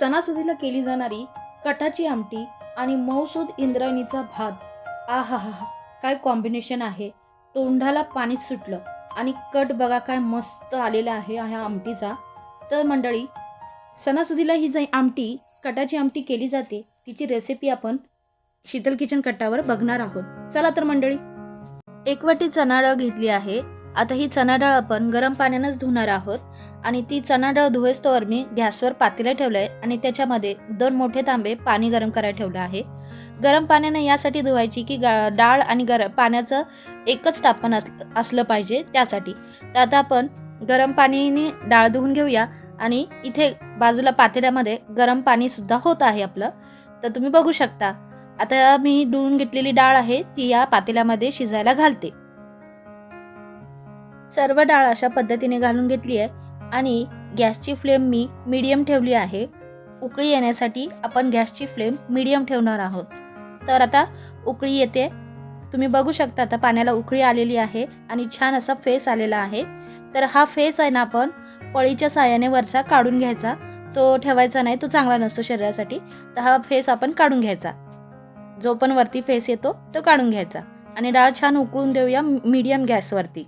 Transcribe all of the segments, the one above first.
सणासुदीला केली जाणारी कटाची आमटी आणि मौसूद इंद्रायणीचा भात. आ हा हा हा काय कॉम्बिनेशन आहे. तोंडाला पाणीच सुटलं आणि कट बघा काय मस्त आलेला आहे ह्या आमटीचा. तर मंडळी सणासुदीला ही जी आमटी कटाची आमटी केली जाते तिची रेसिपी आपण शीतल किचन कटावर बघणार आहोत. चला तर मंडळी एक वाटी घेतली आहे. आता ही चणा डाळ आपण गरम पाण्यानंच धुणार आहोत. आणि ती चणा डाळ धुवेस्तोवर मी गॅसवर पातेलं ठेवलं आहे आणि त्याच्यामध्ये दोन मोठे तांबे पाणी गरम करायला ठेवलं आहे. गरम पाण्याने यासाठी धुवायची की गा डाळ आणि गरम पाण्याचं एकच तापमान असलं पाहिजे त्यासाठी. तर आता आपण गरम पाणीने डाळ धुवून घेऊया आणि इथे बाजूला पातेल्यामध्ये गरम पाणीसुद्धा होत आहे आपलं. तर तुम्ही बघू शकता. आता मी धुवून घेतलेली डाळ आहे ती या पातेल्यामध्ये शिजायला घालते. सर्व डाळ अशा पद्धतीने घालून घेतली आहे आणि गॅसची फ्लेम मी मीडियम ठेवली आहे. उकळी येण्यासाठी आपण गॅसची फ्लेम मीडियम ठेवणार आहोत. तर आता उकळी येते. तुम्ही बघू शकता आता पाण्याला उकळी आलेली आहे आणि छान असा फेस आलेला आहे. तर हा फेस आहे ना आपण पळीच्या साह्याने वरचा काढून घ्यायचा. तो ठेवायचा नाही तो चांगला नसतो शरीरासाठी. तर हा फेस आपण काढून घ्यायचा. जो पण वरती फेस येतो तो काढून घ्यायचा. आणि डाळ छान उकळून देऊया मीडियम गॅसवरती.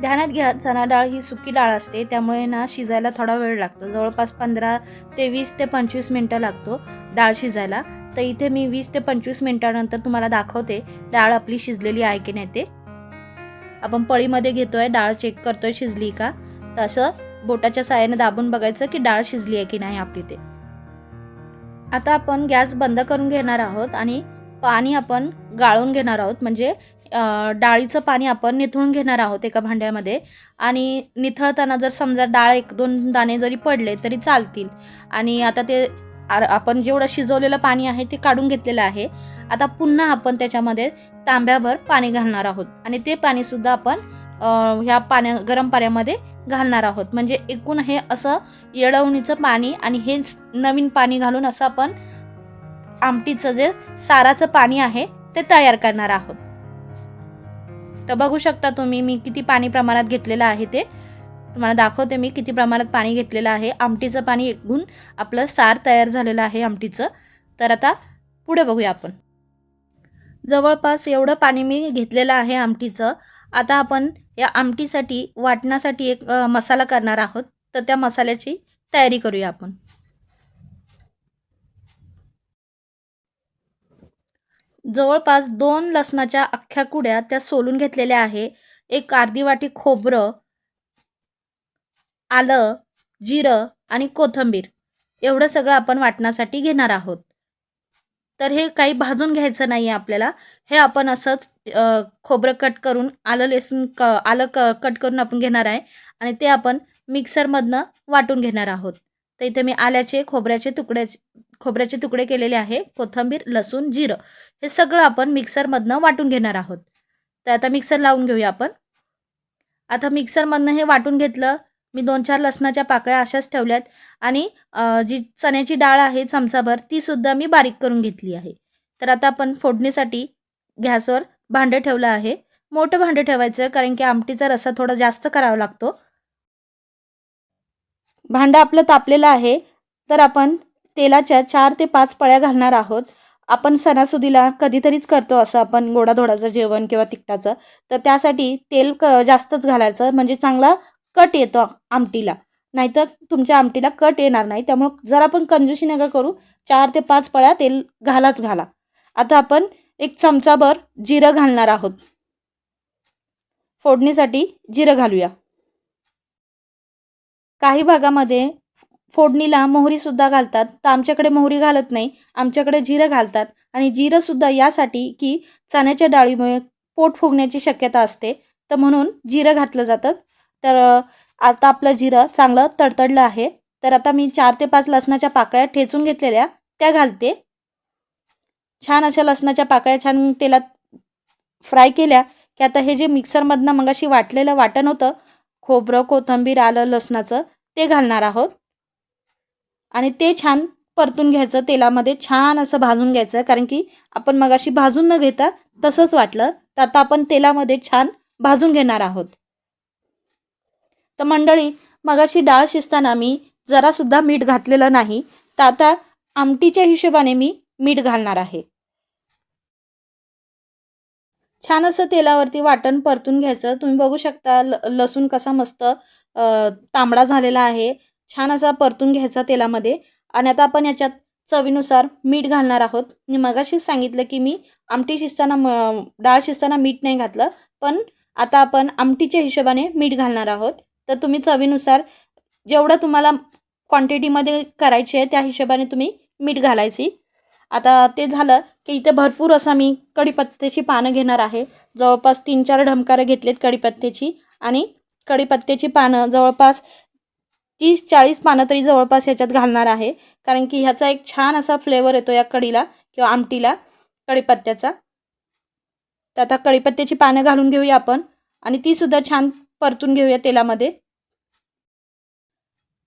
ध्यानात घ्या चणा डाळ ही सुकी डाळ असते त्यामुळे ना शिजायला थोडा वेळ लागतो. जवळपास पंधरा ते वीस ते पंचवीस मिनटं लागतो डाळ शिजायला. तर इथे मी वीस ते पंचवीस मिनटानंतर तुम्हाला दाखवते डाळ आपली शिजलेली आहे की नाही ते. आपण पळीमध्ये घेतोय डाळ चेक करतोय शिजली का? तसं बोटाच्या साह्याने दाबून बघायचं की डाळ शिजली आहे की नाही आपली ते. आता आपण गॅस बंद करून घेणार आहोत आणि पाणी आपण गाळून घेणार आहोत. म्हणजे डाळीचं पाणी आपण निथळून घेणार आहोत एका भांड्यामध्ये. आणि निथळताना जर समजा डाळ एक दोन दाणे जरी पडले तरी चालतील. आणि आता ते आर- आपण जेवढं शिजवलेलं पाणी आहे ते काढून घेतलेलं आहे. आता पुन्हा आपण त्याच्यामध्ये तांब्याभर पाणी घालणार आहोत. आणि ते पाणीसुद्धा आपण ह्या पाण्या गरम पाण्यामध्ये घालणार आहोत. म्हणजे एकूण हे असं येळवणीचं पाणी आणि हे नवीन पाणी घालून असं आपण आमटीचं जे साराचं पाणी आहे ते तयार करणार आहोत. तर बघू शकता तुम्ही मी किती पाणी प्रमाणात घेतलेलं आहे ते. तुम्हाला दाखवते मी किती प्रमाणात पाणी घेतलेलं आहे. आमटीचं पाणी एकूण आपलं सार तयार झालेलं आहे आमटीचं. तर आता पुढे बघूया आपण. जवळपास एवढं पाणी मी घेतलेलं आहे आमटीचं. आता आपण या आमटीसाठी वाटण्यासाठी एक मसाला करणार आहोत. तर त्या मसाल्याची तयारी करूया आपण. जवळपास दोन लसणाच्या अख्ख्या कुड्या त्या सोलून घेतलेल्या आहे. एक अर्धी वाटी खोबरं आलं जिरं आणि कोथिंबीर. एवढं सगळं आपण वाटण्यासाठी घेणार आहोत. तर हे काही भाजून घ्यायचं नाही आहे आपल्याला. हे आपण असंच खोबरं कट करून आलं लसूण क आलं क कट करून आपण घेणार आहे. आणि ते आपण मिक्सरमधनं वाटून घेणार आहोत. तर इथे मी आल्याचे खोबऱ्याचे तुकड्याचे खोबऱ्याचे तुकडे केलेले आहे कोथिंबीर लसूण जिरं हे सगळं आपण मिक्सरमधनं वाटून घेणार आहोत. तर आता मिक्सर लावून घेऊया आपण. आता मिक्सरमधनं हे वाटून घेतलं मी दोन चार लसणाच्या पाकळ्या अशाच ठेवल्यात आणि जी चण्याची डाळ आहे चमचाभर तीसुद्धा मी बारीक करून घेतली आहे. तर आता आपण फोडणीसाठी गॅसवर भांडं ठेवलं आहे. मोठं भांडं ठेवायचं कारण की आमटीचा रस्सा थोडा जास्त करावा लागतो. भांडं आपलं तापलेलं आहे तर आपण तेलाच्या चार ते पाच पळ्या घालणार आहोत. आपण सणासुदीला कधीतरीच करतो असं आपण गोडाधोडाचं जेवण किंवा तिखटाचं. तर त्यासाठी तेल क जास्तच घालायचं. म्हणजे चांगला कट येतो आमटीला. नाहीतर तुमच्या आमटीला कट येणार नाही. त्यामुळं जर आपण कंजूशी नका करू. चार ते पाच पळ्या तेल घालाच घाला. आता आपण एक चमचाभर जिरं घालणार आहोत. फोडणीसाठी जिरं घालूया. काही भागामध्ये फोडणीला मोहरीसुद्धा घालतात. तर आमच्याकडे मोहरी घालत नाही. आमच्याकडे जिरं घालतात. आणि जिरंसुद्धा यासाठी की चण्याच्या डाळीमुळे पोट फुगण्याची शक्यता असते. तर म्हणून जिरं घातलं जातं. तर आता आपलं जिरं चांगलं तडतडलं आहे. तर आता मी चार ते पाच लसणाच्या पाकळ्या ठेचून घेतलेल्या. त्या घालते. छान अशा लसणाच्या पाकळ्या छान तेलात फ्राय केल्या की आता हे जे मिक्सरमधनं मगाशी वाटलेलं वाटण होतं खोबरं कोथिंबीर आलं लसणाचं ते घालणार आहोत. आणि ते छान परतून घ्यायचं तेलामध्ये छान असं भाजून घ्यायचं कारण की आपण मगाशी भाजून न घेता तसंच वाटलं तर आता आपण तेलामध्ये छान भाजून घेणार आहोत. तर मंडळी मगाशी डाळ शिजताना मी जरासुद्धा मीठ घातलेलं नाही तर आता आमटीच्या हिशोबाने मी मीठ घालणार आहे. छान असं तेलावरती वाटण परतून घ्यायचं. तुम्ही बघू शकता ल लसूण कसा मस्त तांबडा झालेला आहे. छान असा परतून घ्यायचा तेलामध्ये. आणि आता आपण याच्यात चवीनुसार मीठ घालणार आहोत. मी मगाशीच सांगितलं की मी आमटी शिजताना म डाळ शिजताना मीठ नाही घातलं पण आता आपण आमटीच्या हिशोबाने मीठ घालणार आहोत. तर तुम्ही चवीनुसार जेवढं तुम्हाला क्वांटिटीमध्ये करायची आहे त्या हिशोबाने तुम्ही मीठ घालायची. आता ते झालं की इथे भरपूर असा मी कढीपत्त्याची पानं घेणार आहे. जवळपास तीन चार ढमकारं घेतलेत कढीपत्त्याची आणि कढीपत्त्याची पानं जवळपास तीस चाळीस पानं तरी जवळपास ह्याच्यात घालणार आहे. कारण की ह्याचा एक छान असा फ्लेवर येतो या कढीला किंवा आमटीला कढीपत्त्याचा तर आता कढीपत्त्याची पानं घालून घेऊया आपण आणि तीसुद्धा छान परतून घेऊया तेलामध्ये.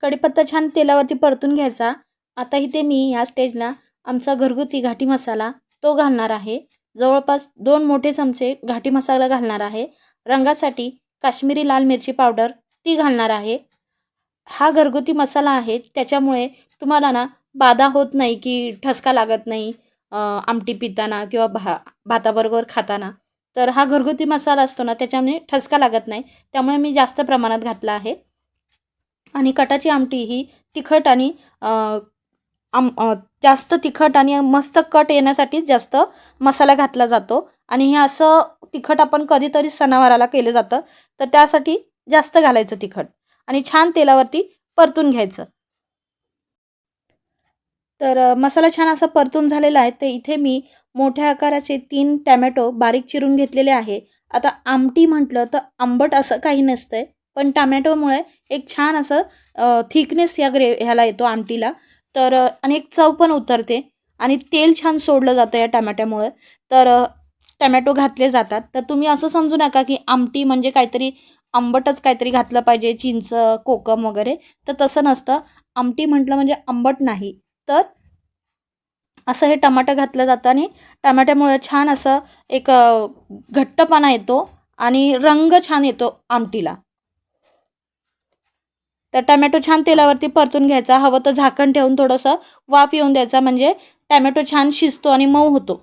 कढीपत्ता छान तेलावरती परतून घ्यायचा. आता इथे मी या स्टेजला आमचा घरगुती घाटी मसाला तो घालणार आहे. जवळपास दोन मोठे चमचे घाटी मसाला घालणार आहे. रंगासाठी काश्मीरी लाल मिरची पावडर ती घालणार आहे. हा घरगुती मसाला आहे त्याच्यामुळे तुम्हाला ना बाधा होत नाही की ठसका लागत नाही आमटी पिताना किंवा भा भाताबरोबर खाताना. तर हा घरगुती मसाला असतो ना त्याच्यामुळे ठसका लागत नाही. त्यामुळे मी जास्त प्रमाणात घातला आहे. आणि कटाची आमटी ही तिखट आणि आम जास्त तिखट आणि मस्त कट येण्यासाठीच जास्त मसाला घातला जातो. आणि हे असं तिखट आपण कधीतरी सणावाराला केलं जातं. तर त्यासाठी जास्त घालायचं तिखट. आणि छान तेलावरती परतून घ्यायचं. तर मसाला छान असा परतून झालेला आहे. तर इथे मी मोठ्या आकाराचे तीन टॅमॅटो बारीक चिरून घेतलेले आहे. आता आमटी म्हटलं तर आंबट असं काही नसतंय पण टमॅटोमुळे एक छान असं थिकनेस या ग्रे ह्याला येतो आमटीला. तर आणि एक चव पण उतरते आणि तेल छान सोडलं जातं या टमॅट्यामुळे तर टमॅटो घातले जातात. तर तुम्ही असं समजू नका की आमटी म्हणजे काहीतरी आंबटच काहीतरी घातलं पाहिजे चिंच कोकम वगैरे. तर तसं नसतं. आमटी म्हटलं म्हणजे आंबट नाही. तर असं हे टमाटर घातलं जातं आणि टमाट्यामुळे छान असं एक घट्टपणा येतो आणि रंग छान येतो आमटीला. तर टमॅटो छान तेलावरती परतून घ्यायचा. हवं तर झाकण ठेवून थोडंसं वाफ येऊन द्यायचा. म्हणजे टमॅटो छान शिजतो आणि मऊ होतो.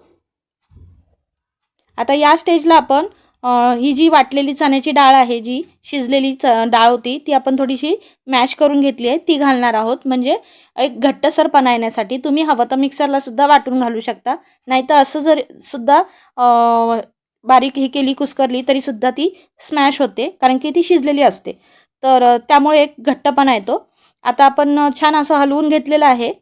आता या स्टेजला आपण ही जी वाटलेली चण्याची डाळ आहे जी शिजलेली च डाळ होती ती आपण थोडीशी मॅश करून घेतली आहे. ती घालणार आहोत. म्हणजे एक घट्टसरपणा येण्यासाठी तुम्ही हवं तर मिक्सरला सुद्धा वाटून घालू शकता. नाहीतर असं जर सुद्धा बारीक ही केली कुस्करली तरीसुद्धा ती स्मॅश होते कारण की ती शिजलेली असते. तर त्यामुळे एक घट्टपणा येतो. आता आपण छान असं हलवून घेतलेलं आहे.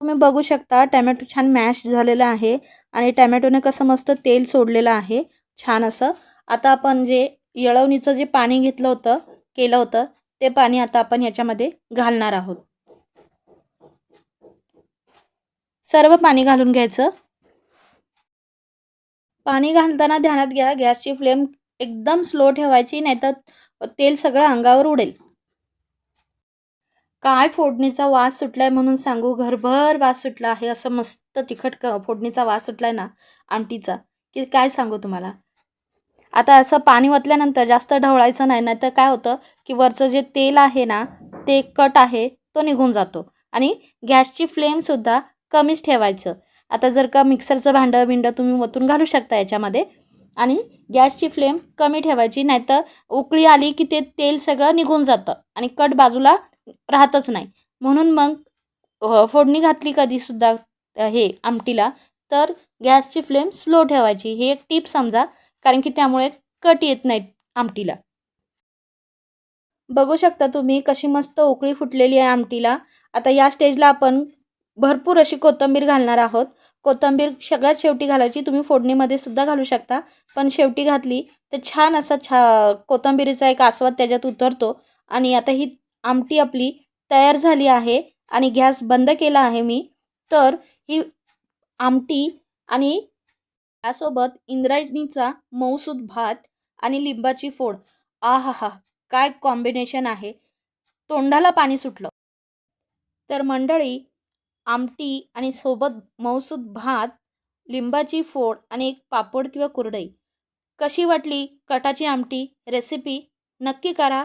तुम्ही बघू शकता टॅमॅटो छान मॅश झालेलं आहे आणि टॅमॅटोने कसं मस्त तेल सोडलेलं आहे छान असं. आता आपण जे येळवणीचं जे पाणी घेतलं होतं केलं होतं ते पाणी आता आपण याच्यामध्ये घालणार आहोत. सर्व पाणी घालून घ्यायचं. पाणी घालताना ध्यानात घ्या गॅसची फ्लेम एकदम स्लो ठेवायची नाहीतर तेल सगळं अंगावर उडेल. काय फोडणीचा वास सुटलाय म्हणून सांगू? घरभर वास सुटला आहे असं मस्त तिखट क फोडणीचा वास सुटलाय ना आमटीचा की काय सांगू तुम्हाला? आता असं पाणी ओतल्यानंतर जास्त ढवळायचं नाही नाहीतर काय होतं की वरचं जे तेल आहे ना ते कट आहे तो निघून जातो. आणि गॅसची फ्लेमसुद्धा कमीच ठेवायचं. आता जर का मिक्सरचं भांडं बिंडं तुम्ही ओतून घालू शकता याच्यामध्ये. आणि गॅसची फ्लेम कमी ठेवायची नाहीतर उकळी आली की ते तेल सगळं निघून जातं. आणि कट बाजूला राहतच नाही. म्हणून मग फोडणी घातली कधीसुद्धा हे आमटीला तर गॅसची फ्लेम स्लो ठेवायची. ही एक टीप समजा कारण की त्यामुळे कट येत नाहीत आमटीला. बघू शकता तुम्ही कशी मस्त उकळी फुटलेली आहे आमटीला. आता या स्टेजला आपण भरपूर अशी कोथिंबीर घालणार आहोत. कोथिंबीर सगळ्यात शेवटी घालायची तुम्ही फोडणीमध्ये सुद्धा घालू शकता. पण शेवटी घातली तर छान असा छा कोथिंबीरीचा एक आस्वाद त्याच्यात उतरतो. आणि आता ही आमटी आपली तयार झाली आहे आणि गॅस बंद केला आहे मी तर ही आमटी आणि त्यासोबत इंद्रायणीचा मऊसूद भात आणि लिंबाची फोड. आ हा हा काय कॉम्बिनेशन आहे? तोंडाला पाणी सुटलं. तर मंडळी आमटी आणि सोबत मऊसूद भात लिंबाची फोड आणि एक पापड किंवा कुरडई. कशी वाटली? कटाची आमटी रेसिपी नक्की करा.